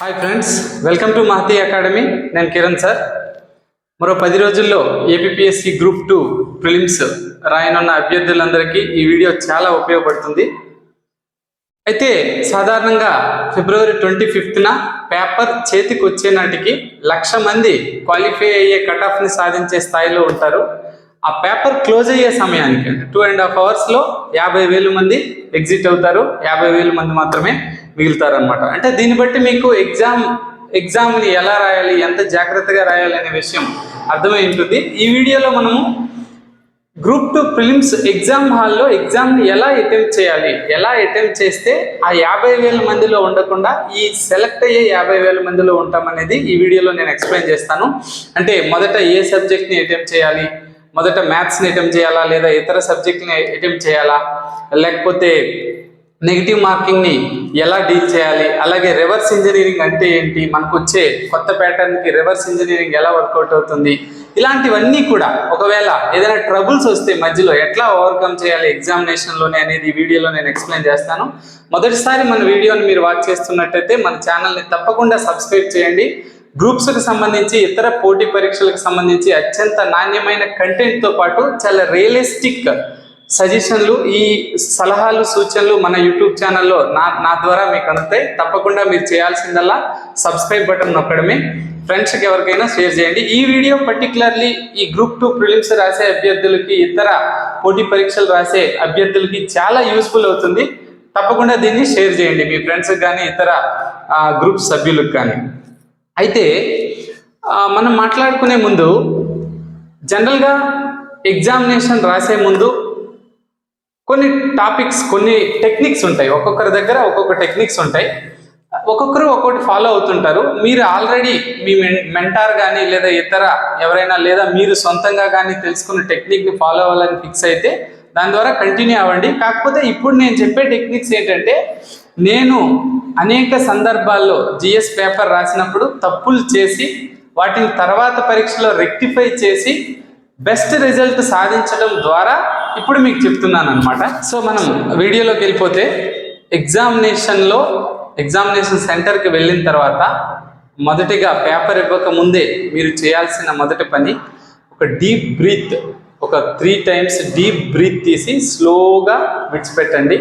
Hi friends welcome to Mahathi academy నేను Kiran sir మరో పది రోజుల్లో ఏపీఎస్సి గ్రూప్ టూ ప్రిలిమ్స్ రాయనున్న అభ్యర్థులందరికీ ఈ వీడియో చాలా ఉపయోగపడుతుంది. అయితే సాధారణంగా ఫిబ్రవరి ట్వంటీ ఫిఫ్త్న పేపర్ చేతికి వచ్చే నాటికి లక్ష మంది క్వాలిఫై అయ్యే కట్ ఆఫ్ని సాధించే స్థాయిలో ఉంటారు. ఆ పేపర్ క్లోజ్ అయ్యే సమయానికి అంటే టూ అండ్ హాఫ్ అవర్స్లో యాభై వేలు మంది ఎగ్జిట్ అవుతారు. యాభై వేలు మంది మాత్రమే మిగులుతారు అనమాట అంటే దీన్ని బట్టి మీకు ఎగ్జామ్ ఎగ్జామ్ని ఎలా రాయాలి ఎంత జాగ్రత్తగా రాయాలి అనే విషయం అర్థమై ఉంటుంది. ఈ వీడియోలో మనము గ్రూప్ టూ ప్రిలిమ్స్ ఎగ్జామ్ హాల్లో ఎగ్జామ్ని ఎలా అటెంప్ట్ చేయాలి ఎలా అటెంప్ట్ చేస్తే ఆ యాభై వేల మందిలో ఉండకుండా ఈ సెలెక్ట్ అయ్యే యాభై వేల మందిలో ఉంటామనేది ఈ వీడియోలో నేను ఎక్స్ప్లెయిన్ చేస్తాను. అంటే మొదట ఏ సబ్జెక్ట్ని అటెంప్ట్ చేయాలి మొదట మ్యాథ్స్ని అటెంప్ట్ చేయాలా లేదా ఇతర సబ్జెక్ట్ని అటెంప్ట్ చేయాలా? లేకపోతే నెగిటివ్ మార్కింగ్ని ఎలా డీల్ చేయాలి? అలాగే రివర్స్ ఇంజనీరింగ్ అంటే ఏంటి? మనకు వచ్చే కొత్త ప్యాటర్న్కి రివర్స్ ఇంజనీరింగ్ ఎలా వర్కౌట్ అవుతుంది? ఇలాంటివన్నీ కూడా ఒకవేళ ఏదైనా ట్రబుల్స్ వస్తే మధ్యలో ఎట్లా ఓవర్కమ్ చేయాలి? ఎగ్జామినేషన్లోనే అనేది వీడియోలో నేను ఎక్స్ప్లెయిన్ చేస్తాను. మొదటిసారి మన వీడియోని మీరు వాచ్ చేస్తున్నట్టయితే మన ఛానల్ని తప్పకుండా సబ్స్క్రైబ్ చేయండి. గ్రూప్స్కి సంబంధించి ఇతర పోటీ పరీక్షలకు సంబంధించి అత్యంత నాణ్యమైన కంటెంట్తో పాటు చాలా రియలిస్టిక్ సజెషన్లు ఈ సలహాలు సూచనలు మన యూట్యూబ్ ఛానల్లో నా నా ద్వారా మీకు అందుతాయి. తప్పకుండా మీరు చేయాల్సిందల్లా సబ్స్క్రైబ్ బటన్ నొక్కడమే. ఫ్రెండ్స్కి ఎవరికైనా షేర్ చేయండి. ఈ వీడియో పర్టికులర్లీ ఈ గ్రూప్ టూ ప్రిలిమ్స్ రాసే అభ్యర్థులకి ఇతర పోటీ పరీక్షలు రాసే అభ్యర్థులకి చాలా యూస్ఫుల్ అవుతుంది. తప్పకుండా దీన్ని షేర్ చేయండి మీ ఫ్రెండ్స్కి కానీ ఇతర గ్రూప్ సభ్యులకు కానీ అయితే మనం మాట్లాడుకునే ముందు జనరల్గా ఎగ్జామినేషన్ రాసే ముందు కొన్ని టాపిక్స్ కొన్ని టెక్నిక్స్ ఉంటాయి. ఒక్కొక్కరి దగ్గర ఒక్కొక్క టెక్నిక్స్ ఉంటాయి. ఒక్కొక్కరు ఒక్కొక్కటి ఫాలో అవుతుంటారు. మీరు ఆల్రెడీ మీ మెంటార్ కానీ లేదా ఇతర ఎవరైనా లేదా మీరు సొంతంగా కానీ తెలుసుకున్న టెక్నిక్ని ఫాలో అవ్వాలని ఫిక్స్ అయితే దాని ద్వారా కంటిన్యూ అవ్వండి. కాకపోతే ఇప్పుడు నేను చెప్పే టెక్నిక్స్ ఏంటంటే నేను అనేక సందర్భాల్లో జిఎస్ పేపర్ రాసినప్పుడు తప్పులు చేసి వాటిని తర్వాత పరీక్షలో రెక్టిఫై చేసి బెస్ట్ రిజల్ట్ సాధించడం ద్వారా ఇప్పుడు మీకు చెప్తున్నాను అనమాట సో మనం వీడియోలోకి వెళ్ళిపోతే ఎగ్జామినేషన్లో ఎగ్జామినేషన్ సెంటర్కి వెళ్ళిన తర్వాత మొదటిగా పేపర్ ఇవ్వక ముందే మీరు చేయాల్సిన మొదటి పని ఒక డీప్ బ్రీత్ ఒక త్రీ టైమ్స్ డీప్ బ్రీత్ తీసి స్లోగా విడిచిపెట్టండి.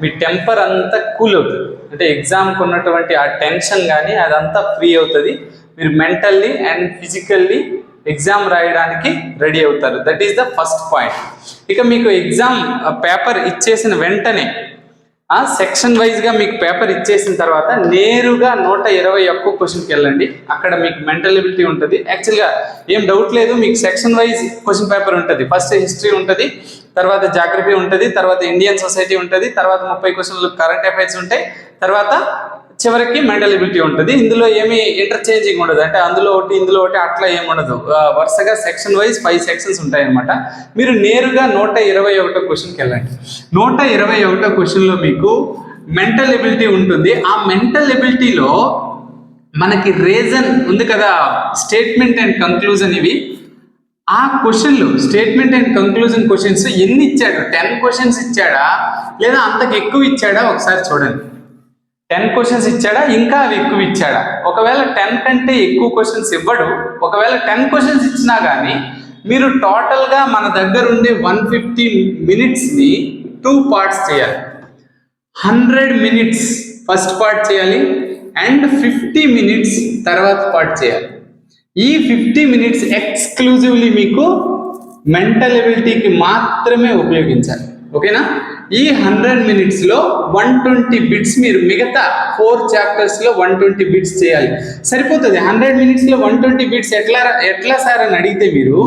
మీ టెంపర్ అంతా కూల్ అవుతుంది. అంటే ఎగ్జామ్కి ఉన్నటువంటి ఆ టెన్షన్ కానీ అదంతా ఫ్రీ అవుతుంది. మీరు మెంటల్లీ అండ్ ఫిజికల్లీ ఎగ్జామ్ రాయడానికి రెడీ అవుతారు. That is the first point ఇక మీకు ఎగ్జామ్ పేపర్ ఇచ్చేసిన వెంటనే ఆ సెక్షన్ వైజ్గా మీకు పేపర్ ఇచ్చేసిన తర్వాత నేరుగా నూట ఇరవై ఒక్క క్వశ్చన్కి వెళ్ళండి. అక్కడ మీకు మెంటల్ ఎబిలిటీ ఉంటుంది. యాక్చువల్గా ఏం డౌట్ లేదు మీకు సెక్షన్ వైజ్ క్వశ్చన్ పేపర్ ఉంటుంది. ఫస్ట్ హిస్టరీ ఉంటుంది. తర్వాత జాగ్రఫీ ఉంటుంది తర్వాత ఇండియన్ సొసైటీ ఉంటుంది తర్వాత ముప్పై క్వశ్చన్లు కరెంట్ అఫైర్స్ ఉంటాయి తర్వాత చివరికి మెంటల్ ఎబిలిటీ ఉంటుంది. ఇందులో ఏమి ఇంటర్చేంజింగ్ ఉండదు. అంటే అందులో ఒకటి ఇందులో ఒకటి అట్లా ఏమి ఉండదు. వరుసగా సెక్షన్ వైజ్ ఫైవ్ సెక్షన్స్ ఉంటాయన్నమాట. మీరు నేరుగా నూట ఇరవై ఒకటో క్వశ్చన్కి వెళ్ళండి. నూట ఇరవై ఒకటో క్వశ్చన్లో మీకు మెంటల్ ఎబిలిటీ ఉంటుంది. ఆ మెంటల్ ఎబిలిటీలో మనకి రీజన్ ఉంది కదా స్టేట్మెంట్ అండ్ కంక్లూజన్ ఇవి. ఆ క్వశ్చన్లు స్టేట్మెంట్ అండ్ కంక్లూజన్ క్వశ్చన్స్ ఎన్ని ఇచ్చాడు? టెన్ క్వశ్చన్స్ ఇచ్చాడా? లేదా అంతకు ఎక్కువ ఇచ్చాడా? ఒకసారి చూడండి. టెన్ క్వశ్చన్స్ ఇచ్చాడా? ఇంకా అవి ఎక్కువ ఇచ్చాడా? ఒకవేళ టెన్ కంటే ఎక్కువ క్వశ్చన్స్ ఇవ్వడు ఒకవేళ టెన్ క్వశ్చన్స్ ఇచ్చినా కానీ మీరు టోటల్గా మన దగ్గర ఉండే వన్ ఫిఫ్టీ మినిట్స్ని టూ పార్ట్స్ చేయాలి. హండ్రెడ్ మినిట్స్ ఫస్ట్ పార్ట్ చేయాలి అండ్ ఫిఫ్టీ మినిట్స్ తర్వాత పార్ట్ చేయాలి. ఈ ఫిఫ్టీ మినిట్స్ ఎక్స్క్లూజివ్లీ మీకు మెంటల్ ఎబిలిటీకి మాత్రమే ఉపయోగించాలి. ఓకేనా ఈ హండ్రెడ్ మినిట్స్లో వన్ ట్వంటీ బిట్స్ మీరు మిగతా ఫోర్ చాప్టర్స్లో వన్ ట్వంటీ బిట్స్ చేయాలి. సరిపోతుంది? హండ్రెడ్ మినిట్స్లో వన్ ట్వంటీ బిట్స్ ఎట్లా ఎట్లా సార్ అని అడిగితే మీరు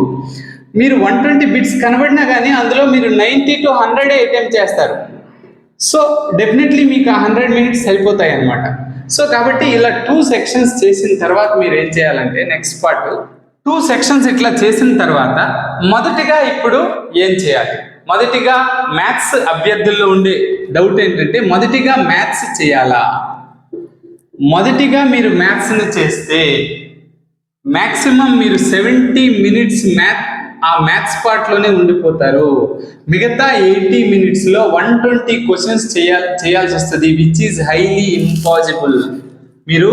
మీరు వన్ ట్వంటీ బిట్స్ కనబడినా కానీ అందులో మీరు నైంటీ టు హండ్రెడే అటెంప్ట్ చేస్తారు. సో డెఫినెట్లీ మీకు ఆ హండ్రెడ్ మినిట్స్ సరిపోతాయి అన్నమాట సో కాబట్టి ఇలా టూ సెక్షన్స్ చేసిన తర్వాత మీరు ఏం చేయాలంటే నెక్స్ట్ పార్ట్ టూ సెక్షన్స్ ఇట్లా చేసిన తర్వాత మొదటిగా ఇప్పుడు ఏం చేయాలి? మొదటిగా మ్యాథ్స్ అభ్యర్థుల్లో ఉండే డౌట్ ఏంటంటే మొదటిగా మ్యాథ్స్ చేయాలా? మొదటిగా మీరు మ్యాథ్స్ని చేస్తే మ్యాక్సిమం మీరు సెవెంటీ మినిట్స్ మ్యాథ్ ఆ మ్యాథ్స్ పార్ట్లోనే ఉండిపోతారు. మిగతా ఎయిటీ మినిట్స్లో వన్ ట్వంటీ క్వశ్చన్స్ చేయాలి చేయాల్సి వస్తుంది విచ్ ఈజ్ హైలీ ఇంపాసిబుల్ మీరు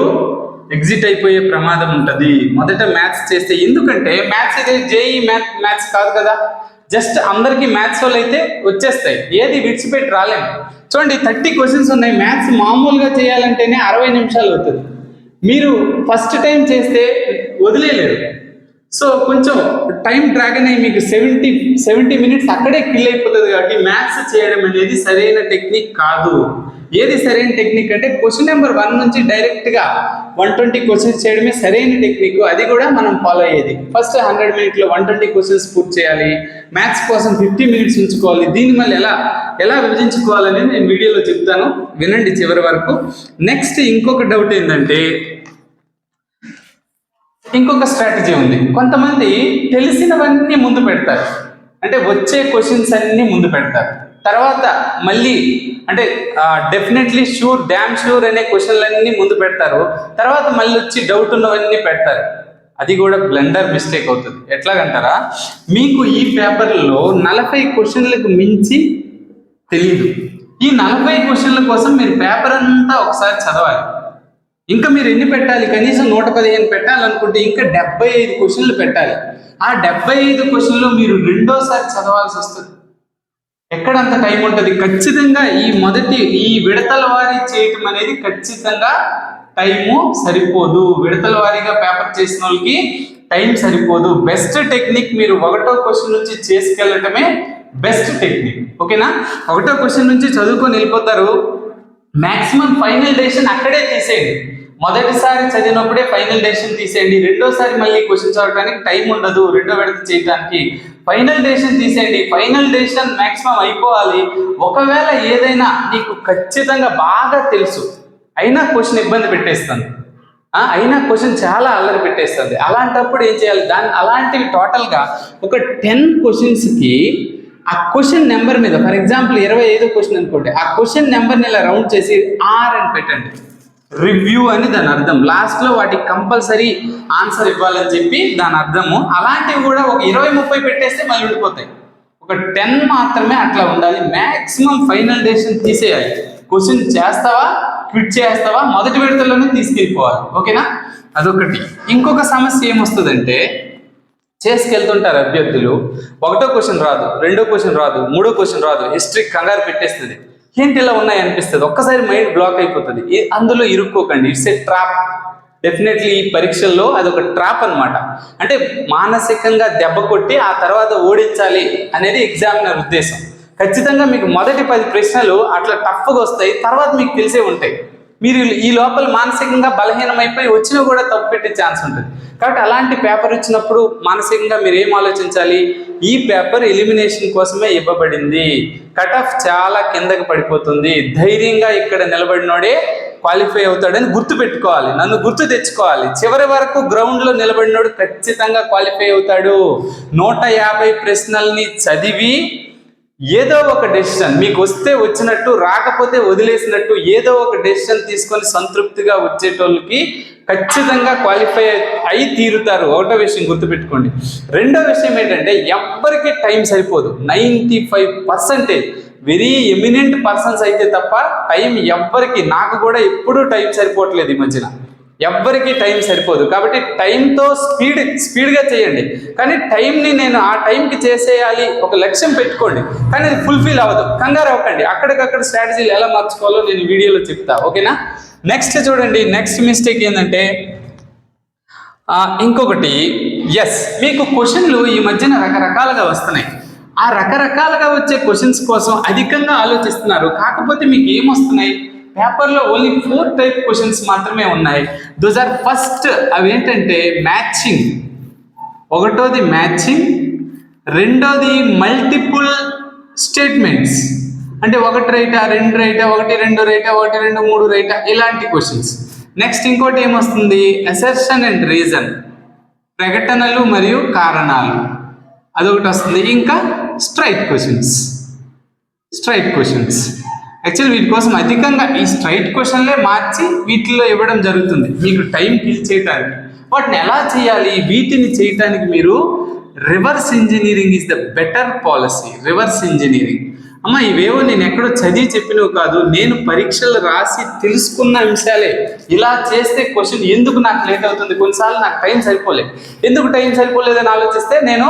ఎగ్జిట్ అయిపోయే ప్రమాదం ఉంటుంది. మొదట మ్యాథ్స్ చేస్తే ఎందుకంటే మ్యాథ్స్ అయితే జేఈ మ్యాథ్ మ్యాథ్స్ కాదు కదా. జస్ట్ అందరికీ మ్యాథ్స్ వాళ్ళు అయితే వచ్చేస్తాయి. ఏది విడిచిపెట్టి రాలేము చూడండి థర్టీ క్వశ్చన్స్ ఉన్నాయి. మ్యాథ్స్ మామూలుగా చేయాలంటేనే అరవై నిమిషాలు అవుతుంది. మీరు ఫస్ట్ టైం చేస్తే వదిలేలేరు సో కొంచెం టైం డ్రాగన్ అయ్యి మీకు సెవెంటీ సెవెంటీ మినిట్స్ అక్కడే కిల్ అయిపోతుంది కాబట్టి మ్యాథ్స్ చేయడం అనేది సరైన టెక్నిక్ కాదు. ఏది సరైన టెక్నిక్ అంటే క్వశ్చన్ నెంబర్ వన్ నుంచి డైరెక్ట్గా వన్ ట్వంటీ క్వశ్చన్స్ చేయడమే సరైన టెక్నిక్ అది కూడా మనం ఫాలో అయ్యేది. ఫస్ట్ హండ్రెడ్ మినిట్లో వన్ ట్వంటీ క్వశ్చన్స్ పూర్తి చేయాలి. మ్యాథ్స్ కోసం ఫిఫ్టీ మినిట్స్ ఉంచుకోవాలి. దీన్ని మళ్ళీ ఎలా ఎలా విభజించుకోవాలనేది నేను వీడియోలో చెప్తాను. వినండి చివరి వరకు. నెక్స్ట్ ఇంకొక డౌట్ ఏంటంటే ఇంకొక స్ట్రాటజీ ఉంది. కొంతమంది తెలిసినవన్నీ ముందు పెడతారు. అంటే వచ్చే క్వశ్చన్స్ అన్నీ ముందు పెడతారు. తర్వాత మళ్ళీ అంటే డెఫినెట్లీ షూర్ డ్యామ్ షూర్ అనే క్వశ్చన్లన్నీ ముందు పెడతారు. తర్వాత మళ్ళీ వచ్చి డౌట్ ఉన్నవన్నీ పెడతారు. అది కూడా బ్లెండర్ మిస్టేక్ అవుతుంది. ఎట్లాగంటారా? మీకు ఈ పేపర్లో నలభై క్వశ్చన్లకు మించి తెలియదు ఈ నలభై క్వశ్చన్ల కోసం మీరు పేపర్ అంతా ఒకసారి చదవాలి. ఇంకా మీరు ఎన్ని పెట్టాలి? కనీసం నూట పదిహేను పెట్టాలనుకుంటే ఇంకా డెబ్బై ఐదు క్వశ్చన్లు పెట్టాలి. ఆ డెబ్బై ఐదు క్వశ్చన్లు మీరు రెండోసారి చదవాల్సి వస్తుంది. ఎక్కడంత టైం ఉంటుంది? ఖచ్చితంగా ఈ మొదటి ఈ విడతల వారీ చేయటం అనేది ఖచ్చితంగా టైము సరిపోదు. విడతల వారీగా పేపర్ చేసిన వాళ్ళకి టైం సరిపోదు. బెస్ట్ టెక్నిక్ మీరు ఒకటో క్వశ్చన్ నుంచి చేసుకెళ్ళటమే బెస్ట్ టెక్నిక్. ఓకేనా? ఒకటో క్వశ్చన్ నుంచి చదువుకొని వెళ్ళిపోతారు. మ్యాక్సిమం ఫైనల్ డెసిషన్ అక్కడే తీసేయండి. మొదటిసారి చదివినప్పుడే ఫైనల్ డెసిషన్ తీసేయండి. రెండోసారి మళ్ళీ క్వశ్చన్ చదవడానికి టైం ఉండదు. రెండో విడత చేయడానికి ఫైనల్ డెసిషన్ తీసేయండి. ఫైనల్ డెసిషన్ మాక్సిమం అయిపోవాలి. ఒకవేళ ఏదైనా నీకు ఖచ్చితంగా బాగా తెలుసు. అయినా క్వశ్చన్ ఇబ్బంది పెట్టేస్తుంది. అయినా క్వశ్చన్ చాలా అల్లరి పెట్టేస్తుంది. అలాంటప్పుడు ఏం చేయాలి? దాని అలాంటివి టోటల్గా ఒక టెన్ క్వశ్చన్స్కి ఆ క్వశ్చన్ నెంబర్ మీద ఫర్ ఎగ్జాంపుల్ ఇరవై ఐదో క్వశ్చన్ అనుకోండి. ఆ క్వశ్చన్ నెంబర్ని ఇలా రౌండ్ చేసి ఆర్ అని పెట్టండి. రివ్యూ అని దాని అర్థం. లాస్ట్లో వాటికి కంపల్సరీ ఆన్సర్ ఇవ్వాలని చెప్పి దాని అర్థము. అలాంటివి కూడా ఒక ఇరవై ముప్పై పెట్టేస్తే మళ్ళీ ఉండిపోతాయి ఒక టెన్ మాత్రమే అట్లా ఉండాలి. మ్యాక్సిమం ఫైనల్ డెసిషన్ తీసేయాలి. క్వశ్చన్ చేస్తావా? క్విట్ చేస్తావా? మొదటి విడతలోనే తీసుకెళ్ళిపోవాలి. ఓకేనా? అదొకటి. ఇంకొక సమస్య ఏమొస్తుందంటే చేసుకెళ్తుంటారు అభ్యర్థులు. ఒకటో క్వశ్చన్ రాదు రెండో క్వశ్చన్ రాదు మూడో క్వశ్చన్ రాదు. హిస్టరీ కంగారు పెట్టేస్తుంది. ఏంటి ఇలా ఉన్నాయి అనిపిస్తుంది ఒక్కసారి మైండ్ బ్లాక్ అయిపోతుంది. అందులో ఇరుక్కోకండి. It's a trap. డెఫినెట్లీ ఈ పరీక్షల్లో అది ఒక ట్రాప్ అన్నమాట. అంటే మానసికంగా దెబ్బ కొట్టి ఆ తర్వాత ఓడించాలి అనేది ఎగ్జామినర్ ఉద్దేశం. ఖచ్చితంగా మీకు మొదటి పది ప్రశ్నలు అట్లా టఫ్గా వస్తాయి. తర్వాత మీకు తెలిసే ఉంటాయి. మీరు ఈ లోపల మానసికంగా బలహీనమైపోయి వచ్చినా కూడా తప్పు పెట్టే ఛాన్స్ ఉంటుంది. కాబట్టి అలాంటి పేపర్ ఇచ్చినప్పుడు మానసికంగా మీరు ఏం ఆలోచించాలి? ఈ పేపర్ ఎలిమినేషన్ కోసమే ఇవ్వబడింది. కట్ ఆఫ్ చాలా కిందకి పడిపోతుంది. ధైర్యంగా ఇక్కడ నిలబడినోడే క్వాలిఫై అవుతాడని గుర్తు పెట్టుకోవాలి. నన్ను గుర్తు తెచ్చుకోవాలి. చివరి వరకు గ్రౌండ్లో నిలబడినోడు ఖచ్చితంగా క్వాలిఫై అవుతాడు. నూట యాభై ప్రశ్నల్ని చదివి ఏదో ఒక డెసిషన్ మీకు వస్తే వచ్చినట్టు రాకపోతే వదిలేసినట్టు ఏదో ఒక డెసిషన్ తీసుకొని సంతృప్తిగా వచ్చేటోళ్ళకి ఖచ్చితంగా క్వాలిఫై అయి తీరుతారు. ఒకటో విషయం గుర్తుపెట్టుకోండి. రెండో విషయం ఏంటంటే ఎవ్వరికి టైం సరిపోదు. Ninety five percentage very eminent persons అయితే తప్ప టైం ఎవ్వరికి నాకు కూడా ఎప్పుడూ టైం సరిపోవట్లేదు ఈ మధ్యన. ఎవ్వరికి టైం సరిపోదు. కాబట్టి టైంతో స్పీడ్ స్పీడ్గా చేయండి. కానీ టైంని నేను ఆ టైంకి చేసేయాలి ఒక లక్ష్యం పెట్టుకోండి. కానీ అది ఫుల్ఫిల్ అవ్వదు. కంగారు అవ్వకండి. అక్కడికక్కడ స్ట్రాటజీలు ఎలా మార్చుకోవాలో నేను వీడియోలో చెప్తా. ఓకేనా? నెక్స్ట్ చూడండి. నెక్స్ట్ మిస్టేక్ ఏంటంటే ఇంకొకటి ఎస్ మీకు క్వశ్చన్లు ఈ మధ్యన రకరకాలుగా వస్తున్నాయి. ఆ రకరకాలుగా వచ్చే క్వశ్చన్స్ కోసం అధికంగా ఆలోచిస్తున్నారు. కాకపోతే మీకు ఏమొస్తున్నాయి? పేపర్లో ఓన్లీ ఫోర్ టైప్ క్వశ్చన్స్ మాత్రమే ఉన్నాయి. దోస్ ఆర్ ఫస్ట్ అవి ఏంటంటే మ్యాచింగ్ ఒకటోది మ్యాచింగ్ రెండోది మల్టిపుల్ స్టేట్మెంట్స్ అంటే ఒకటి రైటా రెండు రైటా ఒకటి రెండు రైటా ఒకటి రెండు మూడు రైటా ఇలాంటి క్వశ్చన్స్ నెక్స్ట్ ఇంకోటి ఏమొస్తుంది? అసెర్షన్ అండ్ రీజన్ ప్రకటనలు మరియు కారణాలు. అదొకటి వస్తుంది. ఇంకా straight questions straight questions actual వీటి కోసం అధికంగా ఈ స్ట్రైట్ క్వశ్చన్లే మార్చి వీటిలో ఇవ్వడం జరుగుతుంది. మీకు టైం ఫిల్ చేయడానికి వాటిని ఎలా చేయాలి? వీటిని చేయటానికి మీరు reverse engineering is the better policy reverse engineering అమ్మ ఇవేవో నేను ఎక్కడో చదివి చెప్పినవి కాదు. నేను పరీక్షలు రాసి తెలుసుకున్న అంశాలే ఇలా చేస్తే క్వశ్చన్ ఎందుకు నాకు లేట్ అవుతుంది? కొన్నిసార్లు నాకు టైం సరిపోలేదు ఎందుకు టైం సరిపోలేదని ఆలోచిస్తే నేను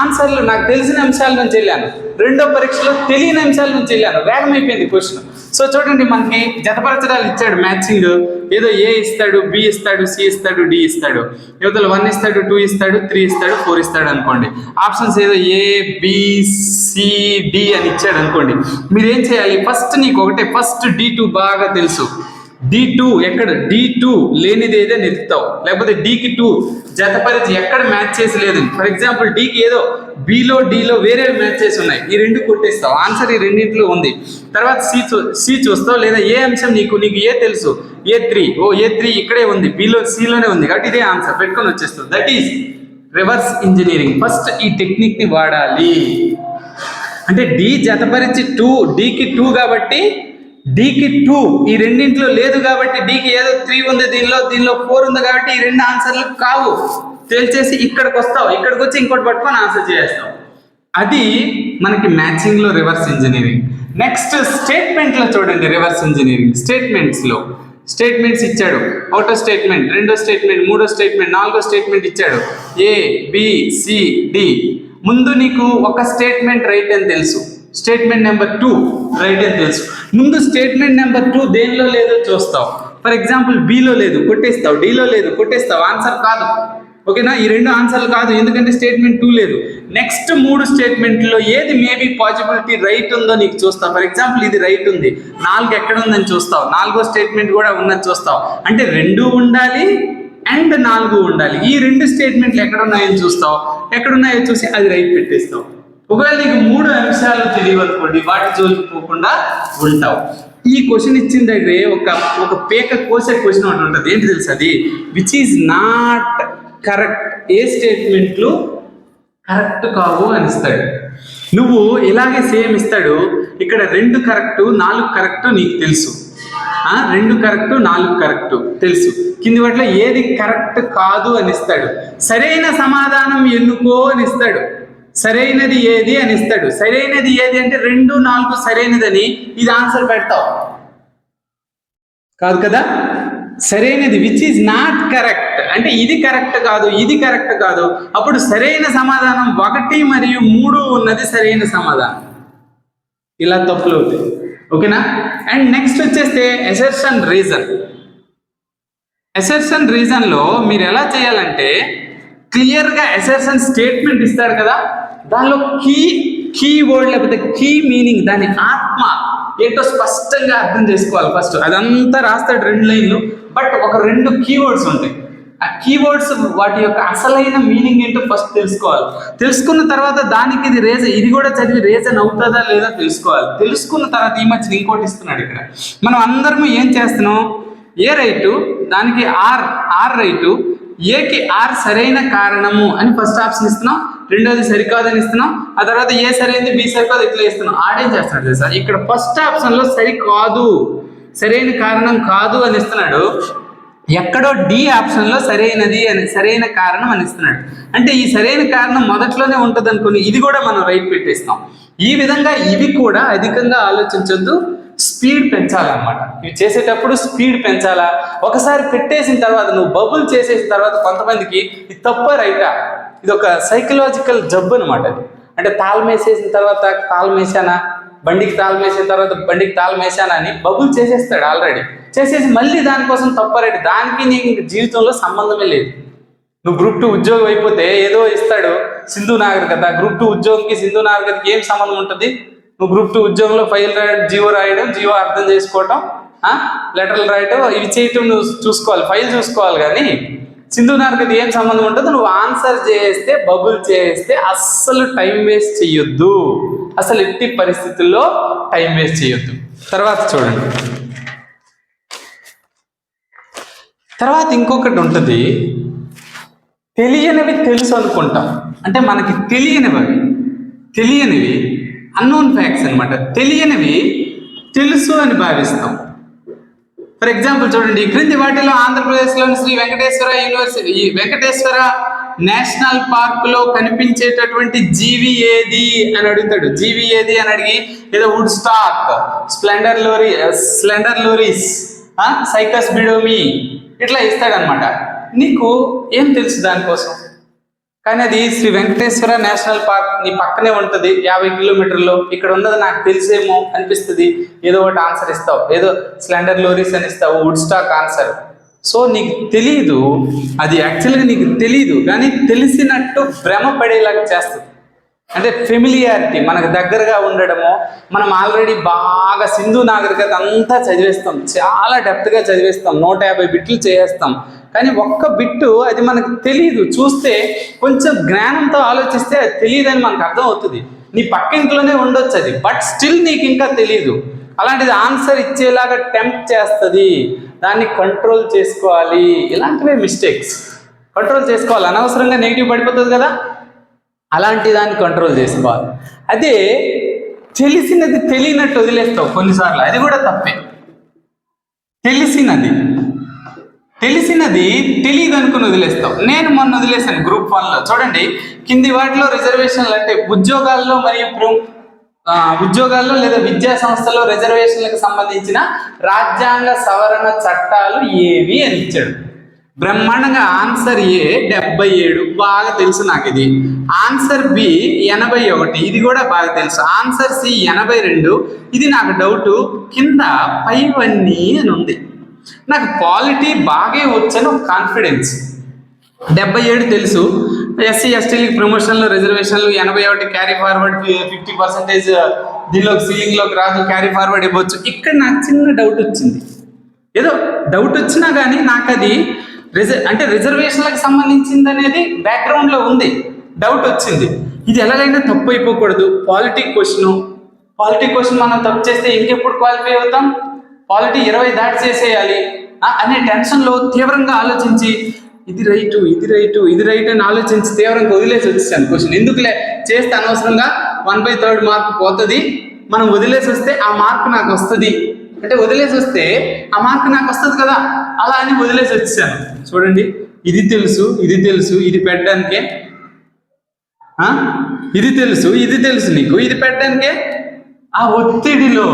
ఆన్సర్లు నాకు తెలిసిన అంశాల నుంచి వెళ్ళాను. రెండో పరీక్షలో తెలియని అంశాల నుంచి వెళ్ళాను. వేగం అయిపోయింది క్వశ్చన్. సో చూడండి మనకి జతపరచడాలు ఇచ్చాడు మ్యాచింగ్. ఏదో ఏ ఇస్తాడు బి ఇస్తాడు సి ఇస్తాడు డి ఇస్తాడు. యువతలు వన్ ఇస్తాడు టూ ఇస్తాడు త్రీ ఇస్తాడు ఫోర్ ఇస్తాడు అనుకోండి. ఆప్షన్స్ ఏదో ఏ బి సి డి అని ఇచ్చాడు అనుకోండి. మీరు ఏం చేయాలి? ఫస్ట్ నీకు ఒకటే ఫస్ట్ డి టూ బాగా తెలుసు. డి టూ ఎక్కడ? డి టూ లేనిది ఏదో నెత్తుతావు. లేకపోతే డికి టూ. జతపరిచి ఎక్కడ మ్యాచ్ చేసి లేదు. ఫర్ ఎగ్జాంపుల్ డికి ఏదో బిలో డిలో వేరే మ్యాచ్ చేసి ఉన్నాయి. ఈ రెండు కొట్టేస్తావు. ఆన్సర్ ఈ రెండింటిలో ఉంది. తర్వాత సి చూ సి చూస్తావు. లేదా ఏ అంశం నీకు నీకు ఏ తెలుసు? ఏ త్రీ. ఓ ఏ త్రీ ఇక్కడే ఉంది. బిలో సిలోనే ఉంది. కాబట్టి ఇదే ఆన్సర్. పెట్టుకొని వచ్చేస్తావు. That is reverse engineering first ఈ టెక్నిక్ని వాడాలి. అంటే డి జతపరిచి టూ డికి టూ కాబట్టి డికి టూ ఈ రెండింటిలో లేదు కాబట్టి డికి ఏదో త్రీ ఉంది దీనిలో దీనిలో ఫోర్ ఉంది కాబట్టి ఈ రెండు ఆన్సర్లు కావు. తేల్చేసి ఇక్కడికి వస్తావు. ఇక్కడికి వచ్చి ఇంకోటి పట్టుకొని ఆన్సర్ చేస్తావు అది మనకి మ్యాచింగ్లో రివర్స్ ఇంజనీరింగ్ నెక్స్ట్ స్టేట్మెంట్లో చూడండి రివర్స్ ఇంజనీరింగ్ స్టేట్మెంట్స్లో. స్టేట్మెంట్స్ ఇచ్చాడు. ఒకటో స్టేట్మెంట్ రెండో స్టేట్మెంట్ మూడో స్టేట్మెంట్ నాలుగో స్టేట్మెంట్ ఇచ్చాడు. ఏ బి సి డి ముందు నీకు ఒక స్టేట్మెంట్ రైట్ అని తెలుసు. స్టేట్మెంట్ నెంబర్ టూ రైట్ అని తెలుసు. ముందు స్టేట్మెంట్ నెంబర్ టూ దేనిలో లేదో చూస్తావు. ఫర్ ఎగ్జాంపుల్ బిలో లేదు కొట్టేస్తావు. డిలో లేదు కొట్టేస్తావు. ఆన్సర్ కాదు. ఓకేనా? ఈ రెండు ఆన్సర్లు కాదు ఎందుకంటే స్టేట్మెంట్ టూ లేదు. నెక్స్ట్ మూడు స్టేట్మెంట్లో ఏది మేబీ పాసిబిలిటీ రైట్ ఉందో నీకు చూస్తావు. ఫర్ ఎగ్జాంపుల్ ఇది రైట్ ఉంది. నాలుగు ఎక్కడ ఉందని చూస్తావు. నాలుగో స్టేట్మెంట్ కూడా ఉన్నది చూస్తావు. అంటే రెండు ఉండాలి అండ్ నాలుగు ఉండాలి. ఈ రెండు స్టేట్మెంట్లు ఎక్కడ ఉన్నాయని చూస్తావు? ఎక్కడ ఉన్నాయో చూసి అది రైట్ పెట్టేస్తావు. ఒకవేళ నీకు మూడు అంశాలు తెలియవనుకోండి వాటి జోలికి పోకుండా ఉంటావు. ఈ క్వశ్చన్ ఇచ్చిన దగ్గరే ఒక ఒక పేక కోసే క్వశ్చన్ ఒకటి ఉంటుంది. ఏంటి తెలుసు అది? Which is not correct A స్టేట్మెంట్లు కరెక్ట్ కావు అని ఇస్తాడు. నువ్వు ఇలాగే సేమ్ ఇస్తాడు ఇక్కడ రెండు కరెక్ట్ నాలుగు కరెక్ట్ నీకు తెలుసు. రెండు కరెక్ట్ నాలుగు కరెక్ట్ తెలుసు. కింది వాటిలో ఏది కరెక్ట్ కాదు అని ఇస్తాడు. సరైన సమాధానం ఎన్నుకో అని ఇస్తాడు. సరైనది ఏది అని ఇస్తాడు. సరైనది ఏది అంటే రెండు నాలుగు సరైనదని ఇది ఆన్సర్ పెడతావు. కాదు కదా? సరైనది విచ్ ఈజ్ నాట్ కరెక్ట్ అంటే ఇది కరెక్ట్ కాదు ఇది కరెక్ట్ కాదు. అప్పుడు సరైన సమాధానం ఒకటి మరియు మూడు ఉన్నది సరైన సమాధానం. ఇలా తప్పులు అవుతాయి. ఓకేనా? అండ్ నెక్స్ట్ వచ్చేస్తే ఎసెర్షన్ రీజన్ ఎసెర్షన్ రీజన్లో మీరు ఎలా చేయాలంటే క్లియర్గా ఎసెర్షన్ స్టేట్మెంట్ ఇస్తారు కదా? దానిలో కీ కీ వర్డ్ లేకపోతే కీ మీనింగ్ దాని ఆత్మ ఏంటో స్పష్టంగా అర్థం చేసుకోవాలి ఫస్ట్. అదంతా రాస్తాడు రెండు లైన్లు బట్ ఒక రెండు కీవర్డ్స్ ఉంటాయి. ఆ కీవర్డ్స్ వాటి యొక్క అసలైన మీనింగ్ ఏంటో ఫస్ట్ తెలుసుకోవాలి. తెలుసుకున్న తర్వాత దానికి ఇది రేజ ఇది కూడా చదివి రేజన్ అవుతుందా లేదా తెలుసుకోవాలి. తెలుసుకున్న తర్వాత ఈ మధ్యన ఇంకోటి ఇస్తున్నాడు ఇక్కడ. మనం అందరం ఏం చేస్తున్నాం? A right? దానికి ఆర్ ఆర్ రైటు. ఏకి ఆర్ సరైన కారణము అని ఫస్ట్ ఆప్షన్ ఇస్తున్నాం. రెండోది సరికాదని ఇస్తున్నాం. ఆ తర్వాత ఏ సరైనది బి సరికాదు ఇట్లా ఇస్తున్నాం. ఆడేం చేస్తున్నాడు తెలుసా? ఇక్కడ ఫస్ట్ ఆప్షన్లో సరికాదు సరైన కారణం కాదు అని ఇస్తున్నాడు. ఎక్కడో డి ఆప్షన్లో సరైనది అని సరైన కారణం అని ఇస్తున్నాడు. అంటే ఈ సరైన కారణం మొదట్లోనే ఉంటుంది అనుకుని ఇది కూడా మనం రైట్ పెట్టేస్తాం. ఈ విధంగా ఇవి కూడా అధికంగా ఆలోచించొద్దు. స్పీడ్ పెంచాలన్నమాట. ఇవి చేసేటప్పుడు స్పీడ్ పెంచాలా? ఒకసారి పెట్టేసిన తర్వాత నువ్వు బబుల్ చేసేసిన తర్వాత కొంతమందికి ఇది తప్ప రైటా? ఇది ఒక సైకలాజికల్ జబ్బు అనమాట అది. అంటే తాళం వేసేసిన తర్వాత తాళం వేసానా బండికి తాళం వేసిన తర్వాత బండికి తాళం వేసానా అని బబుల్ చేసేస్తాడు ఆల్రెడీ చేసేసి మళ్ళీ దానికోసం తప్పరేడు. దానికి నీకు ఇంక జీవితంలో సంబంధమే లేదు. నువ్వు గ్రూప్ టూ ఉద్యోగం అయిపోతే ఏదో ఇస్తాడు సింధు నాగరికత. గ్రూప్ టూ ఉద్యోగంకి సింధు నాగరికతకి ఏం సంబంధం ఉంటుంది? నువ్వు గ్రూప్ టూ ఉద్యోగంలో ఫైల్ రాయడం జీవో రాయడం జీవో అర్థం చేసుకోవటం లెటర్లు రాయటం ఇవి చేయటం నువ్వు చూసుకోవాలి. ఫైల్ చూసుకోవాలి కానీ సింధు నాగరికత ఏం సంబంధం ఉంటుంది నువ్వు ఆన్సర్ చేస్తే బబుల్ చేస్తే అస్సలు టైం వేస్ట్ చెయ్యొద్దు అసలు ఎట్టి పరిస్థితుల్లో టైం వేస్ట్ చేయొద్దు. తర్వాత చూడండి. తర్వాత ఇంకొకటి ఉంటుంది. తెలియనివి తెలుసు అనుకుంటాం. అంటే మనకి తెలియనివి తెలియనివి అన్నోన్ ఫ్యాక్ట్స్ అనమాట తెలియనివి తెలుసు అని భావిస్తాం. ఫర్ ఎగ్జాంపుల్ చూడండి క్రింది వాటిలో ఆంధ్రప్రదేశ్లోని శ్రీ వెంకటేశ్వర యూనివర్సిటీ ఈ వెంకటేశ్వర నేషనల్ పార్క్లో కనిపించేటటువంటి జీవి ఏది అని అడుగుతాడు. జీవి ఏది అని అడిగి ఏదో wood stock splendour lorry splendour lorries cycas బిడోమి ఇట్లా ఇస్తాడనమాట నీకు ఏం తెలుసు దానికోసం? కానీ అది శ్రీ వెంకటేశ్వర నేషనల్ పార్క్ నీ పక్కనే ఉంటుంది. యాభై కిలోమీటర్లు ఇక్కడ ఉన్నది నాకు తెలిసేమో అనిపిస్తుంది. ఏదో ఒకటి ఆన్సర్ ఇస్తావు. ఏదో స్లెండర్ లోరీస్ అని ఇస్తావు. వుడ్ స్టాక్ ఆన్సర్ సో నీకు తెలియదు అది యాక్చువల్గా నీకు తెలియదు కానీ తెలిసినట్టు భ్రమ పడేలాగా చేస్తుంది. అంటే ఫెమిలియారిటీ మనకు దగ్గరగా ఉండడము. మనం ఆల్రెడీ బాగా సింధు నాగరికత అంతా చదివేస్తాం. చాలా డెప్త్గా చదివేస్తాం. నూట యాభై బిట్లు చేసేస్తాం. కానీ ఒక్క బిట్టు అది మనకు తెలియదు చూస్తే కొంచెం జ్ఞానంతో ఆలోచిస్తే అది తెలియదని మనకు అర్థం అవుతుంది నీ పక్కింట్లోనే ఉండొచ్చు అది బట్ స్టిల్ నీకు ఇంకా తెలియదు అలాంటిది ఆన్సర్ ఇచ్చేలాగా టెంప్ట్ చేస్తుంది. దాన్ని కంట్రోల్ చేసుకోవాలి. ఇలాంటివే మిస్టేక్స్. కంట్రోల్ చేసుకోవాలి. అనవసరంగా నెగిటివ్ పడిపోతుంది కదా. అలాంటి దాన్ని కంట్రోల్ చేసుకోవాలి. అదే తెలిసినది తెలియనట్టు వదిలేస్తావు కొన్నిసార్లు. అది కూడా తప్పే. తెలిసినది. తెలిసినది తెలియదు అనుకుని వదిలేస్తావు నేను మొన్న వదిలేసాను గ్రూప్ వన్లో చూడండి కింది వాటిలో రిజర్వేషన్లు అంటే ఉద్యోగాల్లో మరియు ఉద్యోగాల్లో లేదా విద్యా సంస్థల్లో రిజర్వేషన్లకు సంబంధించిన రాజ్యాంగ సవరణ చట్టాలు ఏవి అని ఇచ్చాడు. బ్రహ్మాండంగా ఆన్సర్ ఏ డెబ్బై ఏడు. బాగా తెలుసు నాకు ఇది ఆన్సర్ బి ఎనభై ఒకటి. ఇది కూడా బాగా తెలుసు. ఆన్సర్ సి ఎనభై రెండు. ఇది నాకు డౌట్ కింద పైవన్నీ అని ఉంది. నాకు పాలిటీ బాగే వచ్చని ఒక కాన్ఫిడెన్స్ డెబ్బై ఏడు తెలుసు. ఎస్సీ ఎస్టీలకి ప్రమోషన్లు రిజర్వేషన్లు ఎనభై ఒకటి క్యారీ ఫార్వర్డ్ ఫిఫ్టీ పర్సెంటేజ్ దీనిలోకి సీలింగ్లోకి రాదు క్యారీ ఫార్వర్డ్ ఇవ్వచ్చు. ఇక్కడ నాకు చిన్న డౌట్ వచ్చింది. ఏదో డౌట్ వచ్చినా కానీ నాకు అది రిజ అంటే రిజర్వేషన్లకు సంబంధించింది అనేది బ్యాక్గ్రౌండ్లో ఉంది. డౌట్ వచ్చింది. ఇది ఎలాగైనా తప్పు అయిపోకూడదు. పాలిటిక్ క్వశ్చన్ పాలిటిక్ క్వశ్చన్ మనం తప్పు చేస్తే ఇంకెప్పుడు క్వాలిఫై అవుతాం? పాలిటీ ఇరవై దాటి చేసేయాలి. అనే టెన్షన్లో తీవ్రంగా ఆలోచించి ఇది రైటు ఇది రైటు ఇది రైట్ అని ఆలోచించి తీవ్రంగా వదిలేసి వచ్చేసాను. క్వశ్చన్ ఎందుకులే? చేస్తే అనవసరంగా వన్ బై థర్డ్ మార్క్ పోతుంది. మనం వదిలేసి వస్తే ఆ మార్క్ నాకు వస్తుంది. అంటే వదిలేసి వస్తే ఆ మార్క్ నాకు వస్తుంది కదా. అలా అని వదిలేసి వచ్చేసాను. చూడండి ఇది తెలుసు ఇది తెలుసు ఇది పెట్టడానికే. ఇది తెలుసు ఇది తెలుసు నీకు ఇది పెట్టడానికే. ఆ ఒత్తిడిలో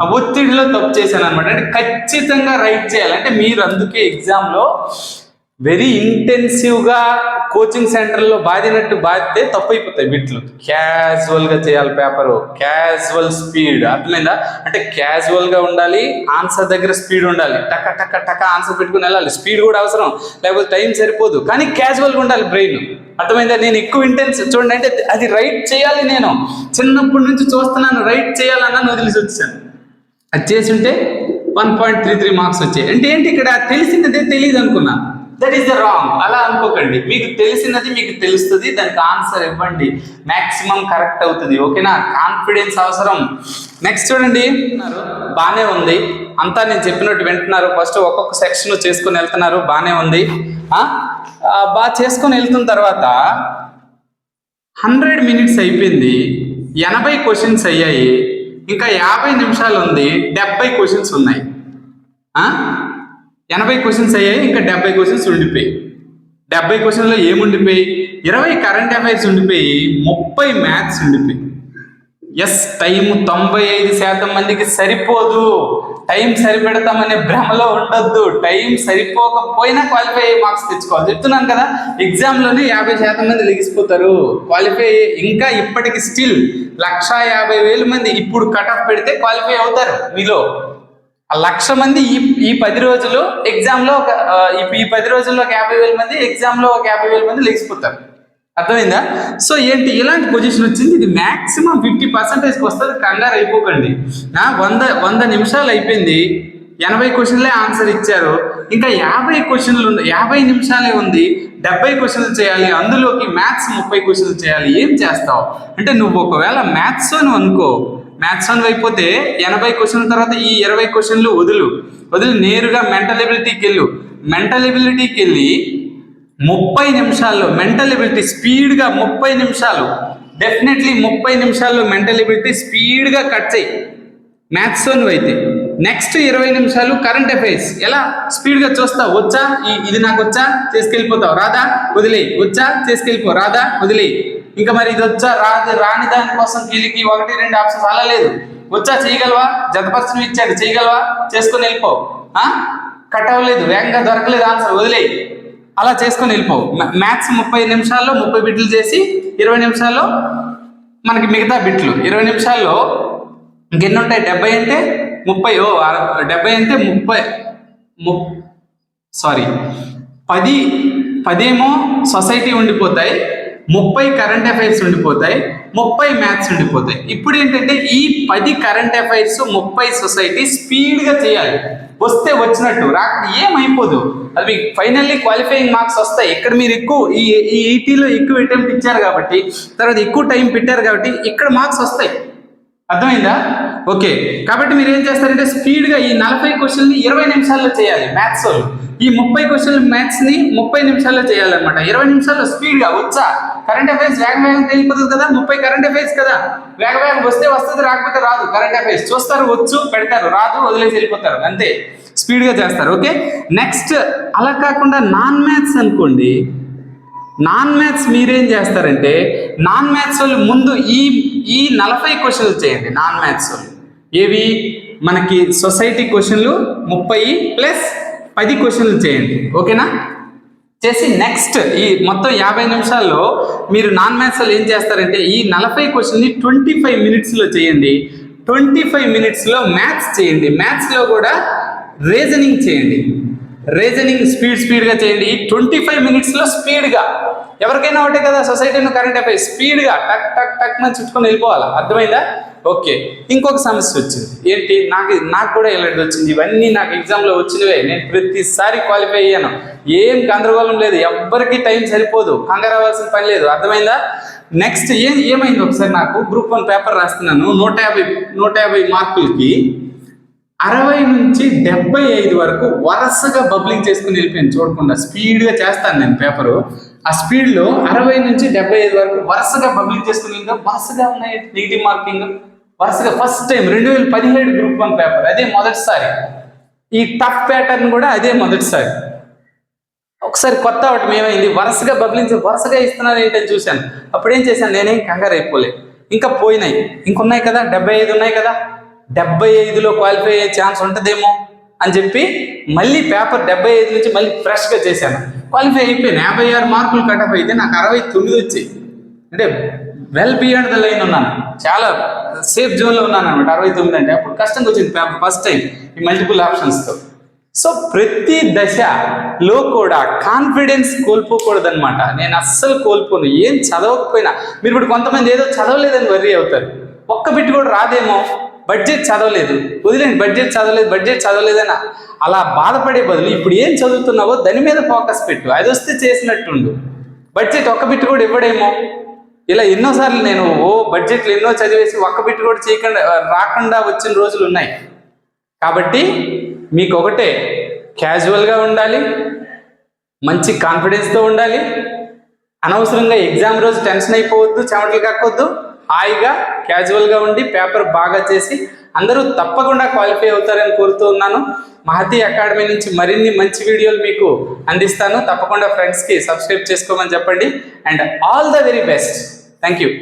ఆ ఒత్తిడిలో తప్పు చేశాను అనమాట అంటే ఖచ్చితంగా రైట్ చేయాలి. అంటే మీరు అందుకే ఎగ్జామ్లో వెరీ ఇంటెన్సివ్గా కోచింగ్ సెంటర్లో బాధినట్టు బాధితే తప్పు అయిపోతాయి బిట్లు క్యాజువల్గా చేయాలి పేపరు క్యాజువల్ స్పీడ్ అర్థమైందా? అంటే క్యాజువల్గా ఉండాలి ఆన్సర్ దగ్గర స్పీడ్ ఉండాలి. టక టక టక ఆన్సర్ పెట్టుకుని వెళ్ళాలి. స్పీడ్ కూడా అవసరం. లేకపోతే టైం సరిపోదు. కానీ క్యాజువల్గా ఉండాలి బ్రెయిన్ అర్థమైందా? నేను ఎక్కువ ఇంటెన్స్ చూడండి. అంటే అది రైట్ చేయాలి నేను. చిన్నప్పటి నుంచి చూస్తున్నాను రైట్ చేయాలన్నా వదిలేసి వచ్చాను అది ఉంటే one point three three marks వచ్చాయి. అంటే ఏంటి ఇక్కడ తెలిసినదే తెలియదు అనుకున్నా దట్ ఈస్ ద రాంగ్ అలా అనుకోకండి. మీకు తెలిసినది మీకు తెలుస్తుంది దానికి ఆన్సర్ ఇవ్వండి. మాక్సిమం కరెక్ట్ అవుతుంది. ఓకేనా కాన్ఫిడెన్స్ అవసరం. నెక్స్ట్ చూడండి. బాగానే ఉంది. అంతా నేను చెప్పినట్టు వింటున్నారు. ఫస్ట్ ఒక్కొక్క సెక్షన్ చేసుకొని వెళ్తున్నారు. బాగానే ఉంది. బాగా చేసుకొని వెళ్తున్న తర్వాత హండ్రెడ్ మినిట్స్ అయిపోయింది. ఎనభై క్వశ్చన్స్ అయ్యాయి. ఇంకా యాభై నిమిషాలు ఉంది డెబ్బై క్వశ్చన్స్ ఉన్నాయి. ఎనభై క్వశ్చన్స్ అయ్యాయి ఇంకా డెబ్బై క్వశ్చన్స్ ఉండిపోయి డెబ్బై క్వశ్చన్లో ఏముండిపోయి ఇరవై కరెంట్ అఫైర్స్ ఉండిపోయి ముప్పై మ్యాథ్స్ ఉండిపోయి ఎస్ టైం తొంభై ఐదు శాతం మందికి సరిపోదు. టైం సరిపెడతామనే భ్రమలో ఉండొద్దు. టైం సరిపోకపోయినా క్వాలిఫై అయ్యే మార్క్స్ తెచ్చుకోవాలి. చెప్తున్నాను కదా ఎగ్జామ్లోనే యాభై శాతం మంది లెగిసిపోతారు. క్వాలిఫై ఇంకా ఇప్పటికి స్టిల్ లక్ష యాభై వేల మంది ఇప్పుడు కట్ ఆఫ్ పెడితే క్వాలిఫై అవుతారు మీలో. ఆ లక్ష మంది ఈ ఈ పది రోజులు ఎగ్జామ్లో ఒక ఈ- ఈ పది రోజుల్లో ఒక యాభై వేల మంది ఎగ్జామ్లో ఒక యాభై వేల మంది లెగిసిపోతారు. అర్థమైందా? సో ఏంటి ఇలాంటి పొజిషన్ వచ్చింది ఇది మ్యాక్సిమం ఫిఫ్టీ పర్సెంటేజ్కి వస్తుంది కంగారు అయిపోకండి. నా వంద వంద నిమిషాలు అయిపోయింది ఎనభై క్వశ్చన్లే ఆన్సర్ ఇచ్చారు. ఇంకా యాభై క్వశ్చన్లు ఉన్నాయి యాభై నిమిషాలే ఉంది డెబ్బై క్వశ్చన్లు చేయాలి అందులోకి మ్యాథ్స్ ముప్పై క్వశ్చన్లు చేయాలి ఏం చేస్తావు? అంటే నువ్వు ఒకవేళ మ్యాథ్స్ అని అనుకో మ్యాథ్స్ అని అయిపోతే ఎనభై క్వశ్చన్ల తర్వాత ఈ ఇరవై క్వశ్చన్లు వదులు. వదిలి నేరుగా మెంటల్ ఎబిలిటీకి వెళ్ళు. మెంటల్ ఎబిలిటీకి వెళ్ళి ముప్పై నిమిషాల్లో మెంటల్ ఎబిలిటీ స్పీడ్గా ముప్పై నిమిషాలు. డెఫినెట్లీ ముప్పై నిమిషాల్లో మెంటల్ ఎబిలిటీ స్పీడ్గా కట్ చేయి. మ్యాథ్స్ అయితే నెక్స్ట్ ఇరవై నిమిషాలు కరెంట్ అఫైర్స్ ఎలా? స్పీడ్గా చూస్తావు. వచ్చా? ఈ- ఇది నాకు వచ్చా? చేసుకెళ్ళిపోతావు. రాదా? వదిలే వచ్చా? చేసుకెళ్ళిపో రాదా? వదిలే ఇంకా మరి ఇది వచ్చా? రాదు రాని దానికోసం కీలికి ఒకటి రెండు ఆప్షన్స్ అలా లేదు. వచ్చా? చేయగలవా? జతపరచడం ఇచ్చాడు చేయగలవా? చేసుకొని వెళ్ళిపో. కట్ అవ్వలేదు. వేగంగా దొరకలేదు. ఆన్సర్ వదిలే అలా చేసుకొని వెళ్ళిపోవు. మ్యాథ్స్ ముప్పై నిమిషాల్లో ముప్పై బిట్లు చేసి ఇరవై నిమిషాల్లో మనకి మిగతా బిట్లు. ఇరవై నిమిషాల్లో ఇంకెన్ని ఉంటాయి డెబ్బై అంటే ముప్పై. ఓ డెబ్బై అంటే ముప్పై. ము సారీ పది పదేమో సొసైటీ ఉండిపోతాయి. ముప్పై కరెంట్ అఫైర్స్ ఉండిపోతాయి. ముప్పై మ్యాథ్స్ ఉండిపోతాయి. ఇప్పుడు ఏంటంటే ఈ పది కరెంట్ అఫైర్స్ ముప్పై సొసైటీ స్పీడ్గా చేయాలి. వస్తే వచ్చినట్టు రాకపోతే ఏమైపోదు. అది మీకు ఫైనల్లీ క్వాలిఫైయింగ్ మార్క్స్ వస్తాయి. ఇక్కడ మీరు ఎక్కువ ఈ ఈ ఎయిటీలో ఎక్కువ అటెంప్ట్ ఇచ్చారు కాబట్టి తర్వాత ఎక్కువ టైం పెట్టారు కాబట్టి ఇక్కడ మార్క్స్ వస్తాయి. అర్థమైందా? ఓకే. కాబట్టి మీరు ఏం చేస్తారంటే స్పీడ్గా ఈ నలభై క్వశ్చన్ని ఇరవై నిమిషాల్లో చేయాలి మ్యాథ్స్ వాళ్ళు. ఈ ముప్పై క్వశ్చన్ మ్యాథ్స్ని ముప్పై నిమిషాల్లో చేయాలన్నమాట. ఇరవై నిమిషాల్లో స్పీడ్గా వచ్చా? కరెంట్ అఫైర్స్ వేగ వేగం తెలియపోతుంది కదా? ముప్పై కరెంట్ అఫైర్స్ కదా. వేగ వేగం వస్తే వస్తుంది రాకపోతే రాదు. కరెంట్ అఫైర్స్ చూస్తారు వచ్చు పెడతారు. రాదు వదిలేసి వెళ్ళిపోతారు. అంతే. స్పీడ్గా చేస్తారు ఓకే? నెక్స్ట్ అలా కాకుండా నాన్ మ్యాథ్స్ అనుకోండి. నాన్ మ్యాథ్స్ మీరేం చేస్తారంటే నాన్ మ్యాథ్స్ వాళ్ళు ముందు ఈ ఈ నలభై క్వశ్చన్లు చేయండి నాన్ మ్యాథ్స్ వాళ్ళు. ఏవి? మనకి సొసైటీ క్వశ్చన్లు ముప్పై ప్లస్ పది క్వశ్చన్లు చేయండి. ఓకేనా? చేసి నెక్స్ట్ ఈ మొత్తం యాభై నిమిషాల్లో మీరు నాన్ మ్యాథ్స్ ఏం చేస్తారంటే ఈ నలభై క్వశ్చన్ని ట్వంటీ ఫైవ్ మినిట్స్లో చేయండి ట్వంటీ ఫైవ్ మినిట్స్లో మ్యాథ్స్ చేయండి మ్యాథ్స్లో కూడా రీజనింగ్ చేయండి రీజనింగ్ స్పీడ్ స్పీడ్గా చేయండి ఈ ట్వంటీ ఫైవ్ మినిట్స్లో స్పీడ్గా ఎవరికైనా ఒకటే కదా సొసైటీలో కరెంట్ అయిపోయి స్పీడ్గా టక్ టక్ టక్ అని చుట్టుకొని వెళ్ళిపోవాలా అర్థమైందా ఓకే ఇంకొక సమస్య వచ్చింది. ఏంటి? నాకు నాకు కూడా ఇలాంటి వచ్చింది. ఇవన్నీ నాకు ఎగ్జామ్లో వచ్చినవే. నేను ప్రతిసారి క్వాలిఫై అయ్యాను. ఏం గందరగోళం లేదు. ఎవ్వరికి టైం సరిపోదు. కంగారు అవ్వాల్సిన పని లేదు. అర్థమైందా? నెక్స్ట్ ఏం ఏమైంది ఒకసారి నాకు? గ్రూప్ వన్ పేపర్ రాస్తున్నాను. నూట యాభై నూట యాభై మార్కులకి అరవై నుంచి డెబ్బై ఐదు వరకు వరుసగా బబ్లింగ్ చేసుకుని వెళ్ళిపోయాను. చూడకుండా స్పీడ్గా చేస్తాను నేను పేపరు ఆ స్పీడ్లో అరవై నుంచి డెబ్బై ఐదు వరకు వరుసగా బబ్లింగ్ చేసుకుని వెళ్ళిన వరుసగా ఉన్నాయి. నెగిటివ్ మార్కింగ్ వరుసగా ఫస్ట్ టైం రెండు వేల పదిహేడు గ్రూప్ వన్ పేపర్ అదే మొదటిసారి. ఈ టఫ్ ప్యాటర్న్ కూడా అదే మొదటిసారి. ఒకసారి కొత్త ఒకటి ఏమైంది? వరుసగా బబ్లింగ్స్ వరుసగా ఇస్తున్నారు ఏంటని చూశాను. అప్పుడు ఏం చేశాను? నేనేం కంగారు అయిపోలే. ఇంకా పోయినాయి. ఇంకున్నాయి కదా? డెబ్బై ఐదు ఉన్నాయి కదా? డెబ్బై ఐదులో క్వాలిఫై అయ్యే ఛాన్స్ ఉంటుందేమో అని చెప్పి మళ్ళీ పేపర్ డెబ్బై ఐదు నుంచి మళ్ళీ ఫ్రెష్గా చేశాను. క్వాలిఫై అయిపోయాను యాభై ఆరు మార్కులు కటప్ అయితే నాకు అరవై తొమ్మిది వచ్చాయి. అంటే వెల్ బియాండ్ ద లైన్ ఉన్నాను. చాలా సేఫ్ జోన్లో ఉన్నాను అనమాట అరవై తొమ్మిది అంటే అప్పుడు కష్టంగా వచ్చింది. పేపర్ ఫస్ట్ టైం ఈ మల్టిపుల్ ఆప్షన్స్తో సో ప్రతి దశలో కూడా కాన్ఫిడెన్స్ కోల్పోకూడదన్నమాట. నేను అస్సలు కోల్పోను. ఏం చదవకపోయినా. మీరు ఇప్పుడు కొంతమంది ఏదో చదవలేదని వర్రీ అవుతారు. ఒక్క బిట్ కూడా రాదేమో. బడ్జెట్ చదవలేదు. వదిలేండి బడ్జెట్ చదవలేదు. బడ్జెట్ చదవలేదని అలా బాధపడే బదులు ఇప్పుడు ఏం చదువుతున్నావో దాని మీద ఫోకస్ పెట్టు. అది వస్తే చేసినట్టుండు. బడ్జెట్ ఒక్క బిట్ కూడా ఇవ్వడేమో. ఇలా ఎన్నోసార్లు నేను ఓ బడ్జెట్లు ఎన్నో చదివేసి ఒక్క బిట్ కూడా చేయకుండా రాకుండా వచ్చిన రోజులు ఉన్నాయి. కాబట్టి మీకు ఒకటే క్యాజువల్గా ఉండాలి మంచి కాన్ఫిడెన్స్తో ఉండాలి. అనవసరంగా ఎగ్జామ్ రోజు టెన్షన్ అయిపోవద్దు చెమటలు కక్కొద్దు. హాయిగా క్యాజువల్గా ఉండి పేపర్ బాగా చేసి అందరూ తప్పకుండా క్వాలిఫై అవుతారని కోరుతూ ఉన్నాను. మహతి అకాడమీ నుంచి మరిన్ని మంచి వీడియోలు మీకు అందిస్తాను. తప్పకుండా ఫ్రెండ్స్కి సబ్స్క్రైబ్ చేసుకోమని చెప్పండి. And all the very best thank you